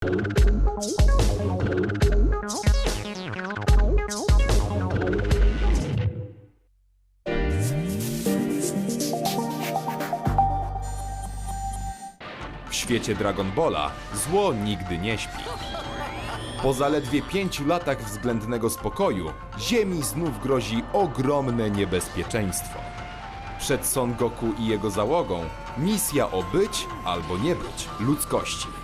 W świecie Dragon Balla zło nigdy nie śpi. Po zaledwie pięciu latach względnego spokoju, Ziemi znów grozi ogromne niebezpieczeństwo. Przed Son Goku i jego załogą misja o być albo nie być ludzkości.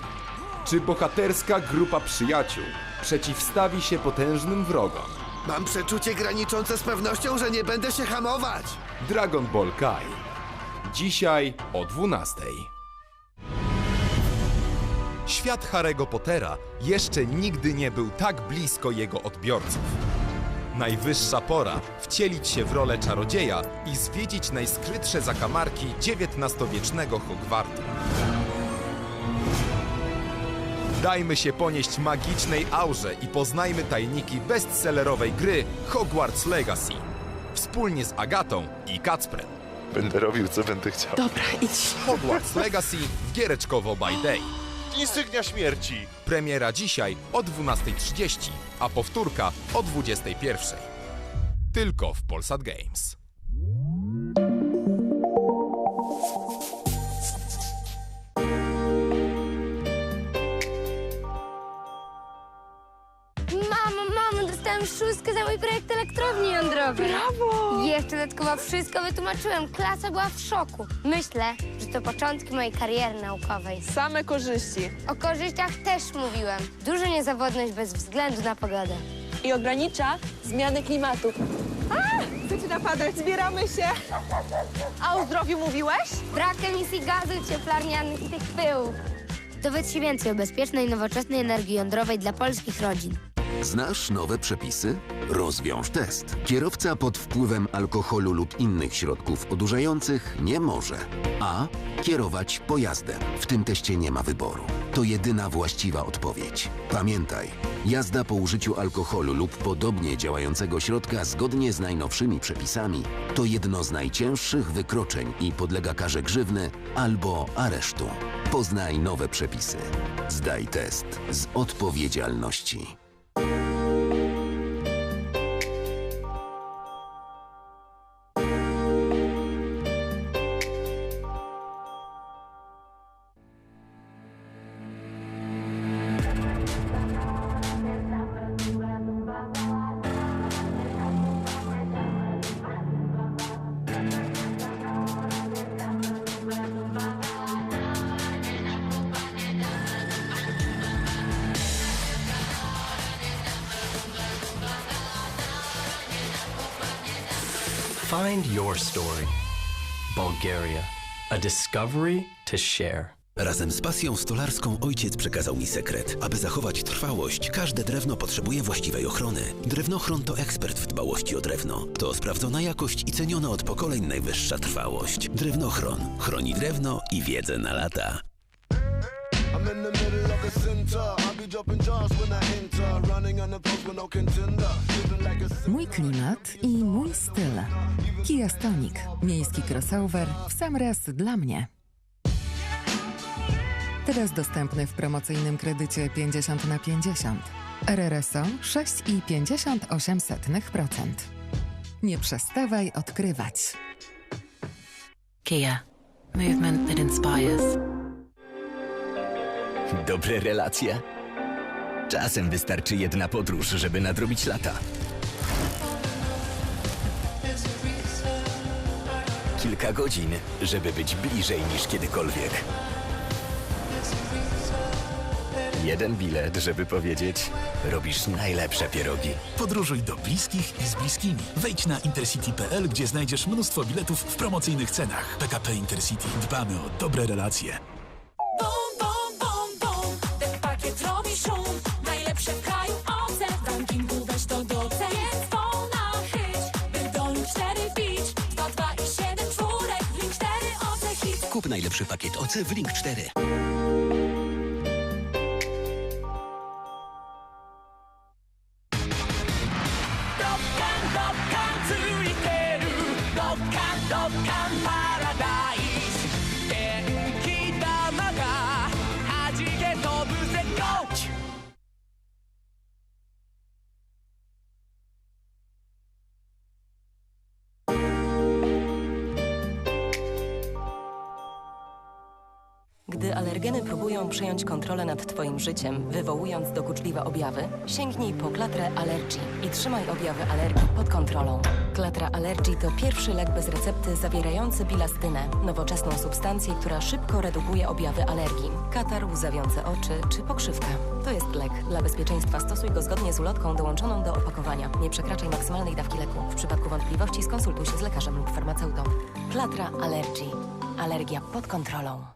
Czy bohaterska grupa przyjaciół przeciwstawi się potężnym wrogom? Mam przeczucie graniczące z pewnością, że nie będę się hamować. Dragon Ball Kai. Dzisiaj o 12. Świat Harry'ego Pottera jeszcze nigdy nie był tak blisko jego odbiorców. Najwyższa pora wcielić się w rolę czarodzieja i zwiedzić najskrytsze zakamarki XIX-wiecznego Hogwartu. Dajmy się ponieść magicznej aurze i poznajmy tajniki bestsellerowej gry Hogwarts Legacy. Wspólnie z Agatą i Kacprem. Będę robił, co będę chciał. Dobra, idź. Hogwarts Legacy w Giereczkowo by Day. Insygnia śmierci! Premiera dzisiaj o 12.30, a powtórka o 21.00. Tylko w Polsat Games. Szóstkę za mój projekt elektrowni jądrowej. Brawo! Jeszcze dodatkowo wszystko wytłumaczyłem. Klasa była w szoku. Myślę, że to początki mojej kariery naukowej. Same korzyści. O korzyściach też mówiłem. Duża niezawodność bez względu na pogodę. I ogranicza zmiany klimatu. A! Zaczyna padać, zbieramy się. A o zdrowiu mówiłeś? Brak emisji gazów cieplarnianych i tych pyłów. Dowiedz się więcej o bezpiecznej, nowoczesnej energii jądrowej dla polskich rodzin. Znasz nowe przepisy? Rozwiąż test. Kierowca pod wpływem alkoholu lub innych środków odurzających nie może a. Kierować pojazdem. W tym teście nie ma wyboru. To jedyna właściwa odpowiedź. Pamiętaj, jazda po użyciu alkoholu lub podobnie działającego środka zgodnie z najnowszymi przepisami to jedno z najcięższych wykroczeń i podlega karze grzywny albo aresztu. Poznaj nowe przepisy. Zdaj test z odpowiedzialności. Find your story. Bulgaria. A discovery to share. Razem z pasją stolarską ojciec przekazał mi sekret. Aby zachować trwałość, każde drewno potrzebuje właściwej ochrony. Drewnochron to ekspert w dbałości o drewno. To sprawdzona jakość i ceniona od pokoleń najwyższa trwałość. Drewnochron chroni drewno i wiedzę na lata. No Mój klimat i mój styl. Kia Stonic. Miejski crossover w sam raz dla mnie. Teraz dostępny w promocyjnym kredycie 50 na 50. RRSO 6,58%. Nie przestawaj odkrywać. Kia. Movement that inspires. Dobre relacje? Czasem wystarczy jedna podróż, żeby nadrobić lata. Kilka godzin, żeby być bliżej niż kiedykolwiek. Jeden bilet, żeby powiedzieć, robisz najlepsze pierogi. Podróżuj do bliskich i z bliskimi. Wejdź na intercity.pl, gdzie znajdziesz mnóstwo biletów w promocyjnych cenach. PKP Intercity. Dbamy o dobre relacje. Kup najlepszy pakiet OC w Link 4. Dokkan, dokkan ついてる。ドッカ Próbują przejąć kontrolę nad Twoim życiem, wywołując dokuczliwe objawy, sięgnij po Klatrę Allergy i trzymaj objawy alergii pod kontrolą. Klatra Allergy to pierwszy lek bez recepty zawierający bilastynę, nowoczesną substancję, która szybko redukuje objawy alergii. Katar, łzawiące oczy czy pokrzywka. To jest lek. Dla bezpieczeństwa stosuj go zgodnie z ulotką dołączoną do opakowania. Nie przekraczaj maksymalnej dawki leku. W przypadku wątpliwości skonsultuj się z lekarzem lub farmaceutą. Klatra Allergy. Alergia pod kontrolą.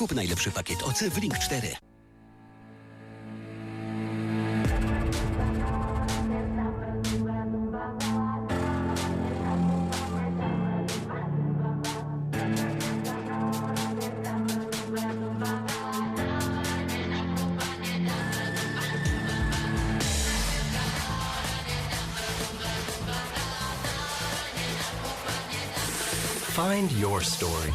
Kup najlepszy pakiet OC w Link 4. Find your story.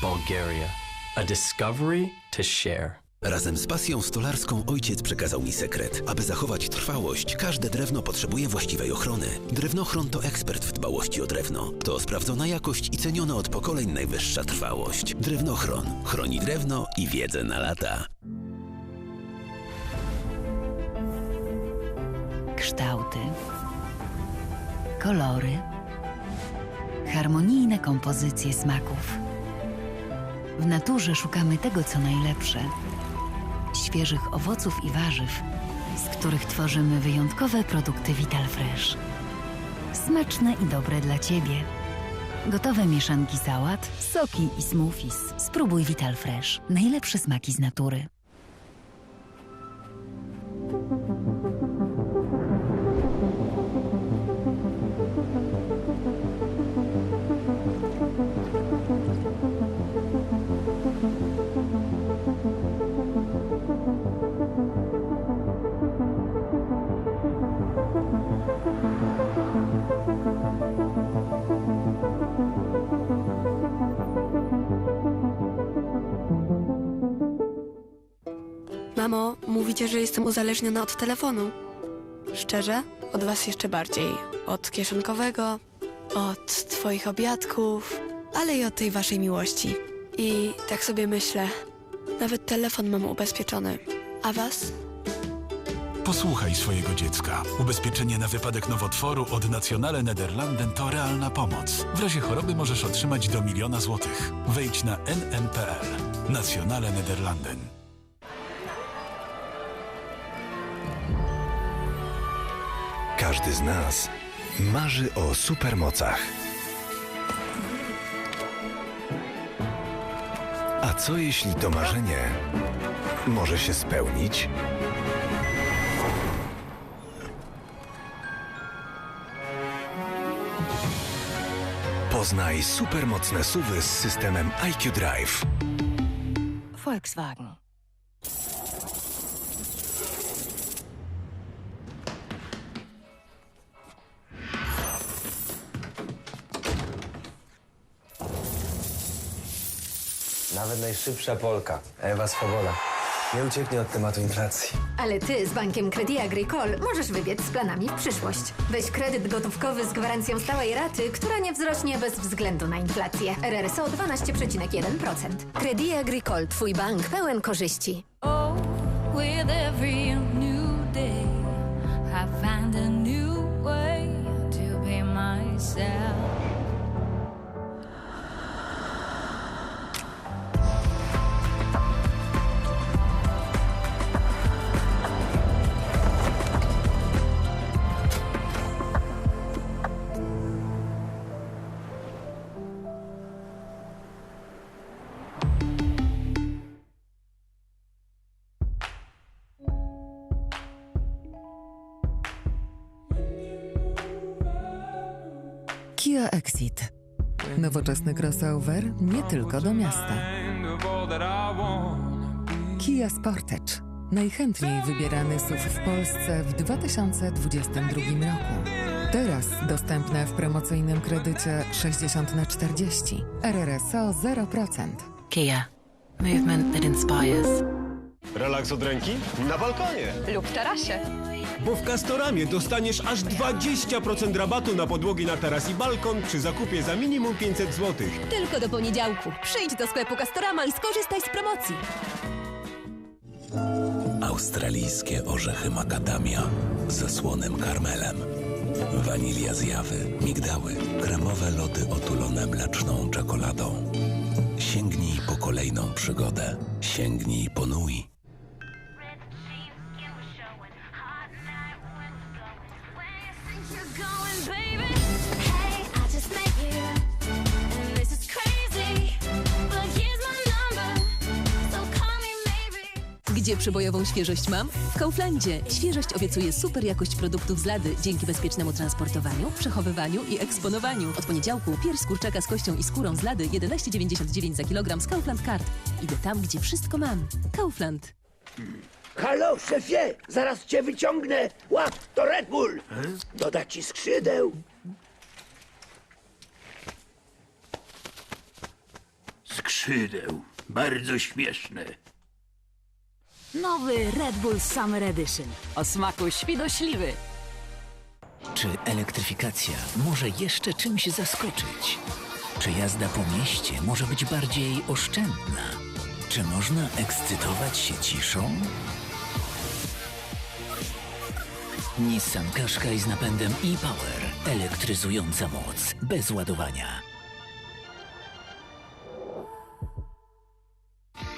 Bulgaria. A discovery to share. Razem z pasją stolarską ojciec przekazał mi sekret. Aby zachować trwałość, każde drewno potrzebuje właściwej ochrony. Drewnochron to ekspert w dbałości o drewno. To sprawdzona jakość i ceniona od pokoleń najwyższa trwałość. Drewnochron chroni drewno i wiedzę na lata. kształty, kolory, harmonijne kompozycje smaków. W naturze szukamy tego, co najlepsze. Świeżych owoców i warzyw, z których tworzymy wyjątkowe produkty Vital Fresh. Smaczne i dobre dla Ciebie. Gotowe mieszanki sałat, soki i smoothies. Spróbuj Vital Fresh. Najlepsze smaki z natury. Mamo, mówicie, że jestem uzależniona od telefonu. Szczerze? Od was jeszcze bardziej. Od kieszonkowego, od twoich obiadków, ale i od tej waszej miłości. I tak sobie myślę, nawet telefon mam ubezpieczony. A was? Posłuchaj swojego dziecka. Ubezpieczenie na wypadek nowotworu od Nationale Nederlanden to realna pomoc. W razie choroby możesz otrzymać do miliona złotych. Wejdź na nn.pl. Nationale Nederlanden. Każdy z nas marzy o supermocach. A co jeśli to marzenie może się spełnić? Poznaj supermocne suwy z systemem IQ Drive. Volkswagen. Nawet najszybsza Polka, Ewa Swoboda, nie ucieknie od tematu inflacji. Ale ty z bankiem Credit Agricole możesz wybiec z planami w przyszłość. Weź kredyt gotówkowy z gwarancją stałej raty, która nie wzrośnie bez względu na inflację. RRSO 12,1%. Credit Agricole, twój bank pełen korzyści. Oh, with every new day, I find a new way to be myself. Kia Exit. Nowoczesny crossover nie tylko do miasta. Kia Sportage. Najchętniej wybierany SUV w Polsce w 2022 roku. Teraz dostępne w promocyjnym kredycie 60 na 40. RRSO 0%. Kia. Movement that inspires. Relaks od ręki? Na balkonie. Lub w tarasie. Bo w Castoramie dostaniesz aż 20% rabatu na podłogi na taras i balkon przy zakupie za minimum 500 zł. Tylko do poniedziałku. Przyjdź do sklepu Castorama i skorzystaj z promocji. Australijskie orzechy macadamia ze słonym karmelem. Wanilia z jawy, migdały, kremowe lody otulone mleczną czekoladą. Sięgnij po kolejną przygodę. Sięgnij po Nui. Gdzie przybojową świeżość mam? W Kauflandzie. Świeżość obiecuje super jakość produktów z lady dzięki bezpiecznemu transportowaniu, przechowywaniu i eksponowaniu. Od poniedziałku pierś z kurczaka z kością i skórą z lady 11,99 za kilogram z Kaufland Card. Idę tam, gdzie wszystko mam. Kaufland. Halo, szefie! Zaraz cię wyciągnę! Łap, to Red Bull! Doda ci skrzydeł. Skrzydeł. Bardzo śmieszne. Nowy Red Bull Summer Edition. O smaku świdośliwy. Czy elektryfikacja może jeszcze czymś zaskoczyć? Czy jazda po mieście może być bardziej oszczędna? Czy można ekscytować się ciszą? Nissan Qashqai z napędem e-Power. Elektryzująca moc. Bez ładowania.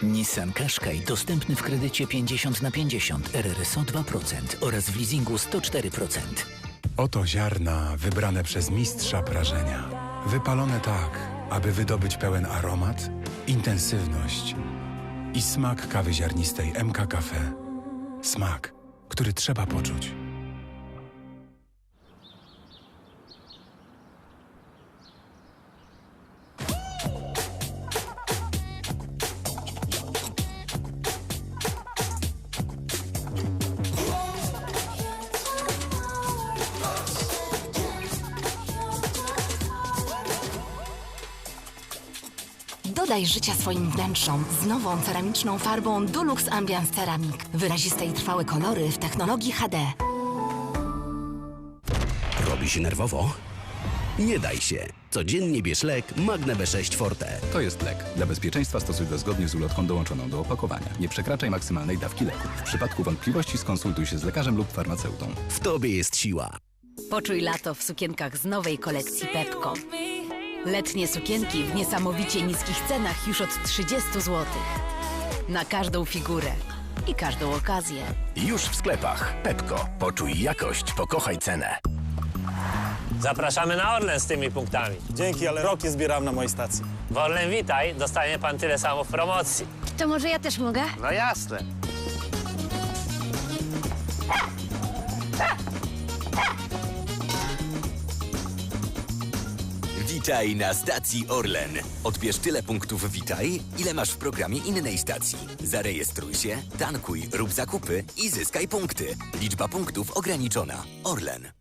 Nissan Qashqai dostępny w kredycie 50 na 50 RRSO 2% oraz w leasingu 104%. Oto ziarna wybrane przez mistrza prażenia. Wypalone tak, aby wydobyć pełen aromat, intensywność i smak kawy ziarnistej MK Cafe. Smak, który trzeba poczuć. Dodaj życia swoim wnętrzom z nową ceramiczną farbą Dulux Ambiance Ceramic. Wyraziste i trwałe kolory w technologii HD. Robi się nerwowo? Nie daj się. Codziennie bierz lek Magne B6 Forte. To jest lek. Dla bezpieczeństwa stosuj go zgodnie z ulotką dołączoną do opakowania. Nie przekraczaj maksymalnej dawki leku. W przypadku wątpliwości skonsultuj się z lekarzem lub farmaceutą. W tobie jest siła. Poczuj lato w sukienkach z nowej kolekcji Pepko. Letnie sukienki w niesamowicie niskich cenach już od 30 zł. Na każdą figurę i każdą okazję. Już w sklepach. Pepko. Poczuj jakość, pokochaj cenę. Zapraszamy na Orlen z tymi punktami. Dzięki, ale rok je zbieram na mojej stacji. W Orlen Witaj dostanie pan tyle samo w promocji. To może ja też mogę? No jasne. Witaj na stacji Orlen. Odbierz tyle punktów Witaj, ile masz w programie innej stacji. Zarejestruj się, tankuj, rób zakupy i zyskaj punkty. Liczba punktów ograniczona. Orlen.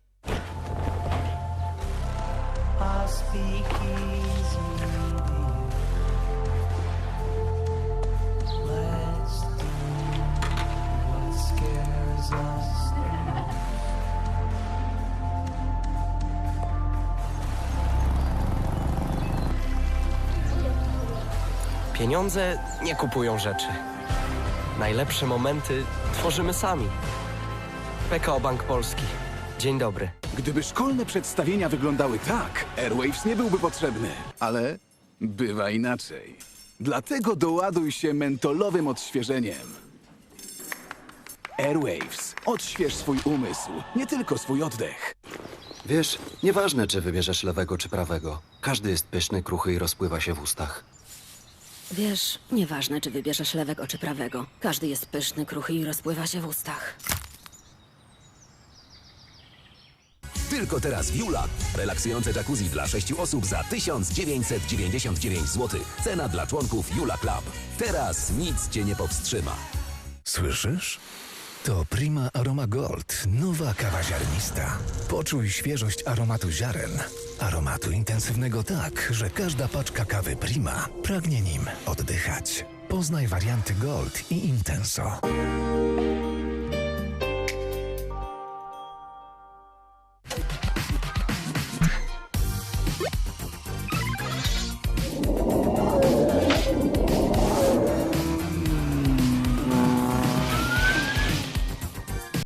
Pieniądze nie kupują rzeczy. Najlepsze momenty tworzymy sami. PKO Bank Polski. Dzień dobry. Gdyby szkolne przedstawienia wyglądały tak, Airwaves nie byłby potrzebny. Ale bywa inaczej. Dlatego doładuj się mentolowym odświeżeniem. Airwaves. Odśwież swój umysł, nie tylko swój oddech. Wiesz, nieważne czy wybierzesz lewego czy prawego. Każdy jest pyszny, kruchy i rozpływa się w ustach. Wiesz, nieważne czy wybierzesz lewego czy prawego. Każdy jest pyszny, kruchy i rozpływa się w ustach. Tylko teraz w Jula. Relaksujące jacuzzi dla 6 osób za 1999 zł. Cena dla członków Jula Club. Teraz nic cię nie powstrzyma. Słyszysz? To Prima Aroma Gold, nowa kawa ziarnista. Poczuj świeżość aromatu ziaren. Aromatu intensywnego tak, że każda paczka kawy Prima pragnie nim oddychać. Poznaj warianty Gold i Intenso.